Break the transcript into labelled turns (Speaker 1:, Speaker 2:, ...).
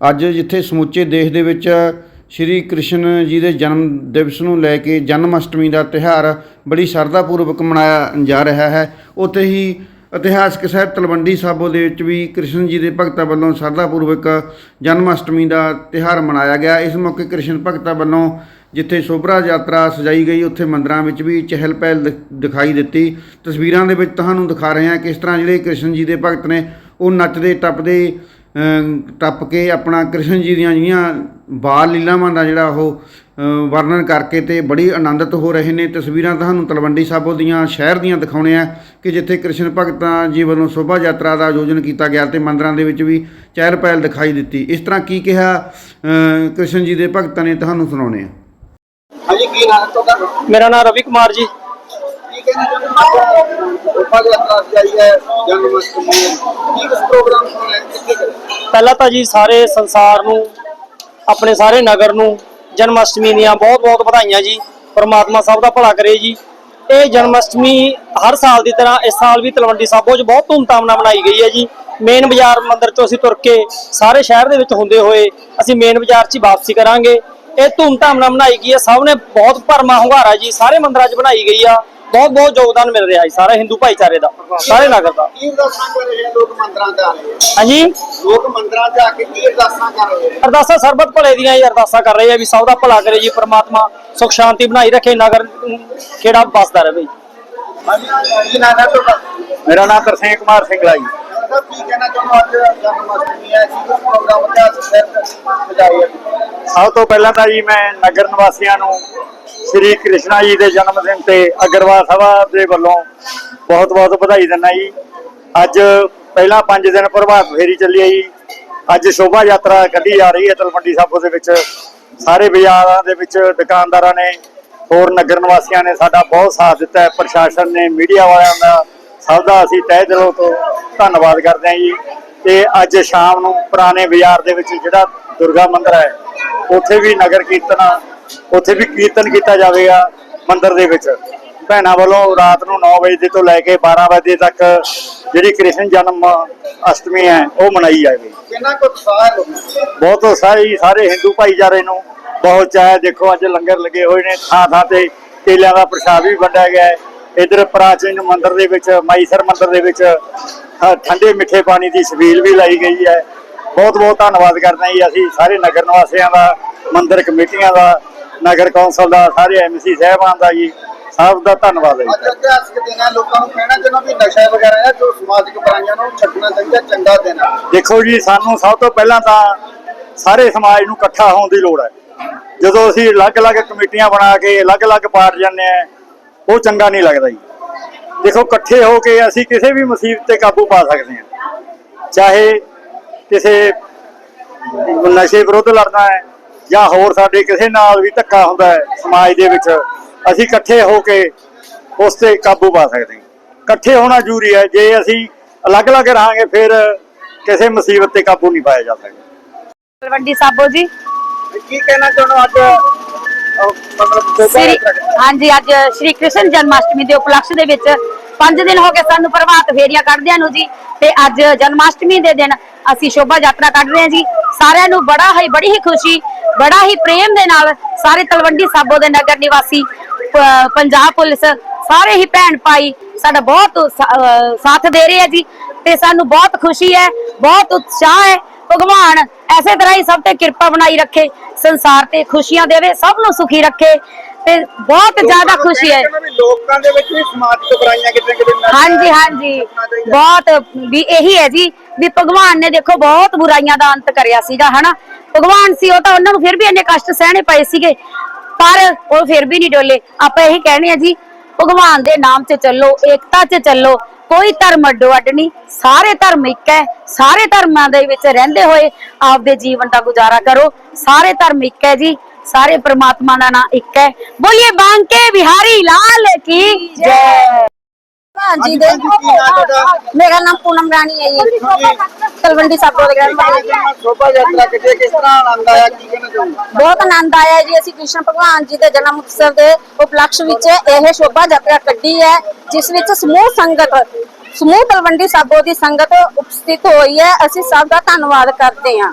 Speaker 1: ਅੱਜ ਜਿੱਥੇ ਸਮੁੱਚੇ ਦੇਸ਼ ਦੇ ਵਿੱਚ ਸ਼੍ਰੀ ਕ੍ਰਿਸ਼ਨ ਜੀ ਦੇ ਜਨਮ ਦਿਵਸ ਨੂੰ ਲੈ ਕੇ ਜਨਮ ਅਸ਼ਟਮੀ ਦਾ ਤਿਉਹਾਰ ਬੜੀ ਸ਼ਰਧਾਪੂਰਵਕ ਮਨਾਇਆ ਜਾ ਰਿਹਾ ਹੈ, ਉੱਥੇ ਹੀ ਇਤਿਹਾਸਕ ਸਾਹਿਬ ਤਲਵੰਡੀ ਸਾਬੋ ਦੇ ਵਿੱਚ ਵੀ ਕ੍ਰਿਸ਼ਨ ਜੀ ਦੇ ਭਗਤਾਂ ਵੱਲੋਂ ਸ਼ਰਧਾਪੂਰਵਕ ਜਨਮ ਅਸ਼ਟਮੀ ਦਾ ਤਿਉਹਾਰ ਮਨਾਇਆ ਗਿਆ। ਇਸ ਮੌਕੇ ਕ੍ਰਿਸ਼ਨ ਭਗਤਾਂ ਵੱਲੋਂ ਜਿੱਥੇ ਸ਼ੋਭਰਾ ਯਾਤਰਾ ਸਜਾਈ ਗਈ, ਉੱਥੇ ਮੰਦਰਾਂ ਵਿੱਚ ਵੀ ਚਹਿਲ ਪਹਿਲ ਦਿਖਾਈ ਦਿੱਤੀ। ਤਸਵੀਰਾਂ ਦੇ ਵਿੱਚ ਤੁਹਾਨੂੰ ਦਿਖਾ ਰਹੇ ਹਾਂ ਕਿਸ ਤਰ੍ਹਾਂ ਜਿਹੜੇ ਕ੍ਰਿਸ਼ਨ ਜੀ ਦੇ ਭਗਤ ਨੇ ਉਹ ਨੱਚਦੇ, ਟੱਪਦੇ ਟੱਪ ਕੇ ਆਪਣਾ ਕ੍ਰਿਸ਼ਨ ਜੀ ਦੀਆਂ ਜਿਹੜੀਆਂ ਬਾਲ ਲੀਲਾਵਾਂ ਦਾ ਜਿਹੜਾ ਉਹ ਵਰਣਨ ਕਰਕੇ ਤੇ ਬੜੀ ਆਨੰਦਿਤ ਹੋ ਰਹੇ ਨੇ। ਤਸਵੀਰਾਂ ਤੁਹਾਨੂੰ ਤਲਵੰਡੀ ਸਾਬੋ ਦੀਆਂ ਸ਼ਹਿਰ ਦੀਆਂ ਦਿਖਾਉਣੇ ਆ ਕਿ ਜਿੱਥੇ ਕ੍ਰਿਸ਼ਨ ਭਗਤਾਂ ਜੀ ਵੱਲੋਂ ਸ਼ੋਭਾ ਯਾਤਰਾ ਦਾ ਆਯੋਜਨ ਕੀਤਾ ਗਿਆ ਤੇ ਮੰਦਰਾਂ ਦੇ ਵਿੱਚ ਵੀ ਚਹਿਲ ਪਹਿਲ ਦਿਖਾਈ ਦਿੱਤੀ। ਇਸ ਤਰ੍ਹਾਂ ਕੀ ਕਿਹਾ ਕ੍ਰਿਸ਼ਨ ਜੀ ਦੇ ਭਗਤਾਂ ਨੇ ਤੁਹਾਨੂੰ ਸੁਣਾਉਣੇ ਆ।
Speaker 2: ਹਾਂਜੀ ਕੀ ਨਾਮ ਤੁਹਾਡਾ?
Speaker 3: ਮੇਰਾ ਨਾਮ ਰਵੀ ਕੁਮਾਰ ਜੀ।
Speaker 2: ਕੀ ਯਾਤਰਾ ਸਜਾਈ ਹੈ ਜਨਮ ਅਸ਼ਟਮੀ ਕੀ ਕੁਝ ਪ੍ਰੋਗਰਾਮ ਹੋਣਾ ਕਿੱਥੇ ਕਰੇ
Speaker 3: ਪਹਿਲਾਂ ਤਾਂ ਜੀ ਸਾਰੇ ਸੰਸਾਰ ਨੂੰ, ਆਪਣੇ ਸਾਰੇ ਨਗਰ ਨੂੰ ਜਨਮ ਅਸ਼ਟਮੀ ਦੀਆਂ ਬਹੁਤ ਬਹੁਤ ਵਧਾਈਆਂ ਜੀ। ਪਰਮਾਤਮਾ ਸਭ ਦਾ ਭਲਾ ਕਰੇ ਜੀ। ਇਹ ਜਨਮ ਅਸ਼ਟਮੀ ਹਰ ਸਾਲ ਦੀ ਤਰ੍ਹਾਂ ਇਸ ਸਾਲ ਵੀ ਤਲਵੰਡੀ ਸਾਬੋ 'ਚ ਬਹੁਤ ਧੂਮਧਾਮ ਨਾਲ ਮਨਾਈ ਗਈ ਹੈ ਜੀ। ਮੇਨ ਬਾਜ਼ਾਰ ਮੰਦਿਰ ਤੋਂ ਅਸੀਂ ਤੁਰ ਕੇ ਸਾਰੇ ਸ਼ਹਿਰ ਦੇ ਵਿੱਚ ਹੁੰਦੇ ਹੋਏ ਅਸੀਂ ਮੇਨ ਬਾਜ਼ਾਰ 'ਚ ਹੀ ਵਾਪਸੀ ਕਰਾਂਗੇ। ਇਹ ਧੂਮਧਾਮ ਨਾਲ ਮਨਾਈ ਗਈ ਹੈ। ਸਭ ਨੇ ਬਹੁਤ ਭਰਮਾ ਹੁੰਗਾਰਾ ਜੀ। ਸਾਰੇ ਮੰਦਿਰਾਂ 'ਚ ਬਣਾਈ ਗਈ ਆ। ਬਹੁਤ ਬਹੁਤ ਯੋਗਦਾਨ ਮਿਲ ਰਿਹਾ ਜੀ ਸਾਰੇ ਹਿੰਦੂ ਭਾਈਚਾਰੇ ਦਾ ਸਾਰੇ ਨਗਰ ਦਾ।
Speaker 2: ਕੀ ਅਰਦਾਸਾਂ ਕਰ ਰਹੇ ਆ ਲੋਕ ਮੰਦਰਾਂ ਤੇ ਆ ਰਹੇ ਆ?
Speaker 3: ਹਾਂਜੀ?
Speaker 2: ਲੋਕ ਮੰਦਰਾਂ ਤੇ ਆ ਕੇ ਕੀ ਅਰਦਾਸਾਂ ਕਰ ਰਹੇ ਆ?
Speaker 3: ਅਰਦਾਸਾਂ ਸਰਬਤ ਭਲੇ ਦੀਆਂ ਹੀ ਅਰਦਾਸਾਂ ਕਰ ਰਹੇ ਆ ਵੀ ਸਭ ਦਾ ਭਲਾ ਕਰੇ ਜੀ ਪ੍ਰਮਾਤਮਾ ਸੁਖ ਸ਼ਾਂਤੀ ਬਣਾਈ ਰੱਖੇ ਨਗਰ ਰਹੇ ਜੀ।
Speaker 2: ਹੈ
Speaker 4: ਮੇਰਾ ਨਾਮ ਤਰਸੇਮ ਕੁਮਾਰ
Speaker 2: ਹੋ ਹੈ ਹੈ ਹੈ।
Speaker 4: ਸਭ ਤੋਂ ਪਹਿਲਾਂ ਤਾਂ ਜੀ ਮੈਂ ਨਗਰ ਨਿਵਾਸੀਆਂ ਨੂੰ ਸ੍ਰੀ ਕ੍ਰਿਸ਼ਨਾ ਜੀ ਦੇ ਜਨਮ ਦਿਨ ਤੇ ਅਗਰਵਾਲ ਸਭਾ ਦੇ ਵੱਲੋਂ ਬਹੁਤ ਬਹੁਤ ਵਧਾਈ ਦਿੰਦਾ ਜੀ। ਅੱਜ ਪਹਿਲਾਂ 5 ਦਿਨ ਪ੍ਰਭਾਤ ਫੇਰੀ ਚੱਲੀ ਹੈ ਜੀ ਅੱਜ ਸ਼ੋਭਾ ਯਾਤਰਾ ਕੱਢੀ ਜਾ ਰਹੀ ਹੈ ਤਲਵੰਡੀ ਸਾਬੋ ਦੇ ਵਿੱਚ। ਸਾਰੇ ਬਾਜ਼ਾਰਾਂ ਦੇ ਵਿੱਚ ਦੁਕਾਨਦਾਰਾਂ ਨੇ ਹੋਰ ਨਗਰ ਨਿਵਾਸੀਆਂ ਨੇ ਸਾਡਾ ਬਹੁਤ ਸਾਥ ਦਿੱਤਾ ਹੈ। ਪ੍ਰਸ਼ਾਸਨ ਨੇ, ਮੀਡੀਆ ਵਾਲਿਆਂ ਦਾ ਸਭ ਦਾ ਅਸੀਂ ਤਹਿ ਦਿਲੋਂ ਤੋਂ ਧੰਨਵਾਦ ਕਰਦੇ ਹਾਂ ਜੀ। ਤੇ ਅੱਜ ਸ਼ਾਮ ਨੂੰ ਪੁਰਾਣੇ ਬਾਜ਼ਾਰ ਦੇ ਵਿੱਚ ਜਿਹੜਾ ਦੁਰਗਾ ਮੰਦਿਰ ਹੈ, ਉੱਥੇ ਵੀ ਨਗਰ ਕੀਰਤਨ ਉੱਥੇ ਵੀ ਕੀਰਤਨ ਕੀਤਾ ਜਾਵੇਗਾ ਮੰਦਿਰ ਦੇ ਵਿੱਚ। ਭੈਣਾਂ ਵੱਲੋਂ ਰਾਤ ਨੂੰ 9 ਵਜੇ ਤੋਂ ਲੈ ਕੇ 12 ਵਜੇ ਤੱਕ ਜਿਹੜੀ ਕ੍ਰਿਸ਼ਨ ਜਨਮ ਅਸ਼ਟਮੀ ਹੈ ਉਹ ਮਨਾਈ ਜਾਵੇਗੀ।
Speaker 2: ਕਿੰਨਾ ਕੁ ਦਾ
Speaker 4: ਬਹੁਤ ਸਾਰੇ ਸਾਰੇ ਹਿੰਦੂ ਭਾਈਚਾਰੇ ਨੂੰ। ਬਹੁਤ ਚਾਹ ਦੇਖੋ ਅੱਜ ਲੰਗਰ ਲੱਗੇ ਹੋਏ ਨੇ ਥਾਂ ਥਾਂ ਤੇ ਕੇਲਿਆਂ ਦਾ ਪ੍ਰਸ਼ਾਦ ਵੀ ਵੰਡਿਆ ਗਿਆ ਹੈ। ਇਧਰ ਪ੍ਰਾਚੀਨ ਮੰਦਿਰ ਦੇ ਵਿੱਚ ਮਾਈਸਰ ਮੰਦਿਰ ਦੇ ਵਿੱਚ ਠੰਡੇ ਮਿੱਠੇ ਪਾਣੀ ਦੀ ਛਬੀਲ ਵੀ ਲਾਈ ਗਈ ਹੈ। ਬਹੁਤ ਬਹੁਤ ਧੰਨਵਾਦ ਕਰਦੇ ਹਾਂ ਜੀ ਅਸੀਂ ਸਾਰੇ ਨਗਰ ਨਿਵਾਸੀਆਂ ਦਾ ਮੰਦਿਰ ਕਮੇਟੀਆਂ ਦਾ ਨਗਰ ਕੌਂਸਲ ਦਾ ਸਾਰੇ ਐਮਸੀ ਸਾਹਿਬਾਨ ਦਾ ਜੀ ਸਭ ਦਾ ਧੰਨਵਾਦ ਹੈ ਜੀ।
Speaker 2: ਅੱਜ ਇਤਿਹਾਸਕ ਦਿਨ ਹੈ ਲੋਕਾਂ ਨੂੰ ਕਹਿਣਾ ਚਾਹੁੰਦਾ ਵੀ ਨਸ਼ਾ ਵਗੈਰਾ ਹੈ ਜੋ ਸਮਾਜਿਕ ਬੁਰਾਈਆਂ ਨੂੰ ਛੱਡਣਾ ਚਾਹੀਦਾ ਚੰਗਾ ਦਿਨ ਹੈ
Speaker 4: ਦੇਖੋ ਜੀ ਸਾਨੂੰ ਸਭ ਤੋਂ ਪਹਿਲਾਂ ਤਾਂ ਸਾਰੇ ਸਮਾਜ ਨੂੰ ਇਕੱਠਾ ਹੋਣ ਦੀ ਲੋੜ ਹੈ। ਜਦੋਂ ਅਸੀਂ ਅਲੱਗ-ਅਲੱਗ ਕਮੇਟੀਆਂ ਬਣਾ ਕੇ ਅਲੱਗ-ਅਲੱਗ ਪਾਰਟ ਜਾਂਦੇ ਆ ਉਹ ਚੰਗਾ ਨਹੀਂ ਲੱਗਦਾ ਜੀ। ਦੇਖੋ ਇਕੱਠੇ ਹੋ ਕੇ ਅਸੀਂ ਕਿਸੇ ਵੀ ਮੁਸੀਬਤ ਤੇ ਕਾਬੂ ਪਾ ਸਕਦੇ ਹਾਂ। ਚਾਹੇ ਕਿਸੇ ਨਸ਼ੇ ਵਿਰੁੱਧ ਲੜਨਾ ਹੈ ਜਾਂ ਹੋਰ ਸਾਡੇ ਕਿਸੇ ਨਾਲ ਵੀ ਧੱਕਾ ਹੁੰਦਾ ਹੈ ਸਮਾਜ ਦੇ ਵਿੱਚ ਅਸੀਂ ਇਕੱਠੇ ਹੋ ਕੇ ਉਸ ਤੇ ਕਾਬੂ ਪਾ ਸਕਦੇ ਹਾਂ। ਇਕੱਠੇ ਹੋਣਾ ਜ਼ਰੂਰੀ ਹੈ ਜੇ ਅਸੀਂ ਅਲੱਗ-ਅਲੱਗ ਰਹਾਂਗੇ ਫਿਰ ਕਿਸੇ ਮੁਸੀਬਤ ਤੇ ਕਾਬੂ ਨਹੀਂ ਪਾਇਆ ਜਾ ਸਕਦਾ।
Speaker 5: ਤਲਵੰਡੀ ਸਾਬੋ ਜੀ।
Speaker 2: ਕੀ ਕਹਿਣਾ ਚਾਹੁੰਦੇ ਹੋ ਅੱਜ?
Speaker 5: ਹਾਂਜੀ ਅੱਜ ਸ਼੍ਰੀ ਕ੍ਰਿਸ਼ਨ ਜਨਮਾਸ਼ਟਮੀ ਦੇ ਉਪਲਕਸ਼ ਦੇ ਵਿੱਚ 5 ਦਿਨ ਹੋ ਗਏ ਸਾਨੂੰ ਪ੍ਰਭਾਤ ਫੇਰੀਆਂ ਕੱਢਦਿਆਂ ਨੂੰ ਜੀ ਤੇ ਅੱਜ ਜਨਮਾਸ਼ਟਮੀ ਦੇ ਦਿਨ ਅਸੀਂ ਸ਼ੋਭਾ ਯਾਤਰਾ ਕੱਢ ਰਹੇ ਹਾਂ ਜੀ। ਸਾਰਿਆਂ ਨੂੰ ਬੜਾ ਹੀ ਬੜੀ ਹੀ ਖੁਸ਼ੀ ਬੜਾ ਹੀ ਪ੍ਰੇਮ ਦੇ ਨਾਲ ਸਾਰੇ ਤਲਵੰਡੀ ਸਾਬੋ ਦੇ ਨਗਰ ਨਿਵਾਸੀ ਪੰਜਾਬ ਪੁਲਿਸ, ਸਾਰੇ ਹੀ ਭੈਣ ਭਾਈ ਸਾਡਾ ਬਹੁਤ ਸਾਥ ਦੇ ਰਹੇ ਆ ਜੀ ਤੇ ਸਾਨੂੰ ਬਹੁਤ ਖੁਸ਼ੀ ਹੈ, ਬਹੁਤ ਉਤਸ਼ਾਹ ਹੈ, ਭਗਵਾਨ ਐਸੇ ਤਰ੍ਹਾਂ ਹੀ ਸਭ ਤੇ ਕਿਰਪਾ ਬਣਾਈ ਰੱਖੇ, ਸੰਸਾਰ ਤੇ ਖੁਸ਼ੀਆਂ ਦੇਵੇ, ਸਭ ਨੂੰ ਸੁਖੀ ਰੱਖੇ। ਤੇ ਬਹੁਤ ਜ਼ਿਆਦਾ ਖੁਸ਼ੀ ਹੈ।
Speaker 2: ਲੋਕਾਂ ਦੇ ਵਿੱਚ ਵੀ ਸਮਾਜਿਕ ਬੁਰਾਈਆਂ ਕਿਤੇ ਕਿਤੇ
Speaker 5: ਹਾਂਜੀ ਹਾਂਜੀ। ਬਹੁਤ ਵੀ ਇਹੀ ਹੈ ਜੀ ਵੀ ਭਗਵਾਨ ਨੇ ਦੇਖੋ ਬਹੁਤ ਬੁਰਾਈਆਂ ਦਾ ਅੰਤ ਕਰਿਆ ਸੀਗਾ ਹਨਾ? ਭਗਵਾਨ ਸੀ ਉਹ ਤਾਂ ਉਹਨਾਂ ਨੂੰ ਫਿਰ ਵੀ ਇੰਨੇ ਕਸ਼ਟ ਸਹਿਣੇ ਪਏ ਸੀਗੇ। ਪਰ ਉਹ ਫਿਰ ਵੀ ਨਹੀਂ ਡੋਲੇ। ਆਪਾਂ ਇਹੀ ਕਹਿੰਦੇ ਆ ਜੀ ਭਗਵਾਨ ਦੇ ਨਾਮ 'ਚ ਚੱਲੋ ਏਕਤਾ 'ਚ ਚੱਲੋ ਕੋਈ ਧਰਮ ਅੱਡੋ ਅੱਡ ਨਹੀਂ। ਸਾਰੇ ਧਰਮ ਇੱਕ ਹੈ ਸਾਰੇ ਧਰਮਾਂ ਦੇ ਵਿੱਚ ਰਹਿੰਦੇ ਹੋਏ ਆਪਦੇ ਜੀਵਨ ਦਾ ਗੁਜ਼ਾਰਾ ਕਰੋ। ਸਾਰੇ ਧਰਮ ਇੱਕ ਹੈ ਜੀ। ਸਾਰੇ ਪ੍ਰਮਾਤਮਾ ਦਾ ਨਾਮ ਇੱਕ ਹੈ। ਬੋਲੀਏ ਬਾਂਕੇ ਬਿਹਾਰੀ ਲਾਲ ਕੀ ਜੈ।
Speaker 6: ਹਾਂਜੀ ਦੇ? ਮੇਰਾ ਨਾਮ ਪੂਨਮ ਰਾਣੀ ਹੈ ਜੀ। ਤਲਵੰਡੀ ਸਾਬੋ ਦੇ ਹਾਂ।
Speaker 2: ਸ਼ੋਭਾ ਯਾਤਰਾ ਕਿਤੇ ਕਿਸ ਤਰ੍ਹਾਂ ਆਨੰਦ ਆਇਆ ਕੀ ਕਹਿਣਾ ਚਾਹੁੰਦੇ
Speaker 6: ਬਹੁਤ ਆਨੰਦ ਆਇਆ ਜੀ। ਅਸੀਂ ਕ੍ਰਿਸ਼ਨ ਭਗਵਾਨ ਜੀ ਦੇ ਜਨਮ ਉਤਸਵ ਦੇ ਉਪਲਕਸ਼ ਵਿੱਚ ਇਹ ਸ਼ੋਭਾ ਯਾਤਰਾ ਕੱਢੀ ਹੈ ਜਿਸ ਵਿੱਚ ਸਮੂਹ ਸੰਗਤ ਸਮੂਹ ਤਲਵੰਡੀ ਸਾਬੋ ਦੀ ਸੰਗਤ ਉਪਸਥਿਤ ਹੋਈ ਹੈ। ਅਸੀਂ ਸਭ ਦਾ ਧੰਨਵਾਦ ਕਰਦੇ ਹਾਂ।